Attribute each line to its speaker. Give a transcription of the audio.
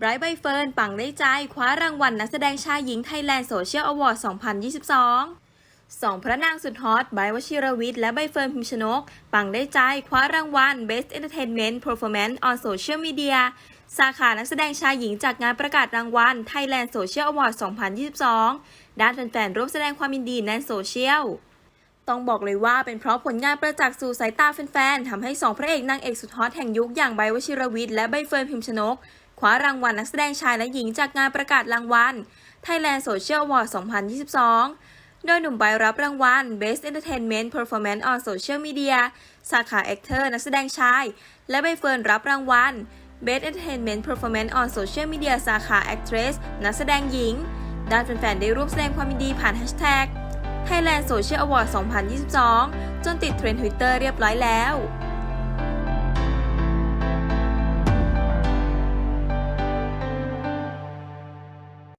Speaker 1: ไบรท์ใบเฟิร์นปังได้ใจ คว้ารางวัลนักแสดงชายหญิงไทยแลนด์โซเชียลอวอร์ด 2022 สองพระนางสุดฮอตไบรท์วชิรวิทย์และใบเฟิร์นพิมชนก ปังได้ใจ คว้ารางวัล Best Entertainment Performance on Social Media สาขานักแสดงชายหญิงจากงานประกาศรางวัล Thailand Social Award 2022 ด้านแฟนๆร่วมแสดงความยินดีในโซเชียลต้องบอกเลยว่าเป็นเพราะผลงานประจักษ์สู่สายตาแฟนๆทำให้สองพระเอกนางเอกสุดฮอตแห่งยุคอย่างใบวชิรวิทย์และใบเฟิร์นพิมชนก คว้ารางวัลนักแสดงชายและหญิงจากงานประกาศรางวัล Thailand Social Award 2022 โดยหนุ่มไบรับรางวัล Best Entertainment Performance on Social Media สาขา Actor นักแสดงชาย และใบเฟิร์นรับรางวัล Best Entertainment Performance on Social Media สาขา Actress นักแสดงหญิง ด้านแฟนๆได้ร่วมแสดงความยินดีผ่านแฮชแท็ก Thailand Social Award 2022 จนติดเทรนด์ Twitter เรียบร้อยแล้ว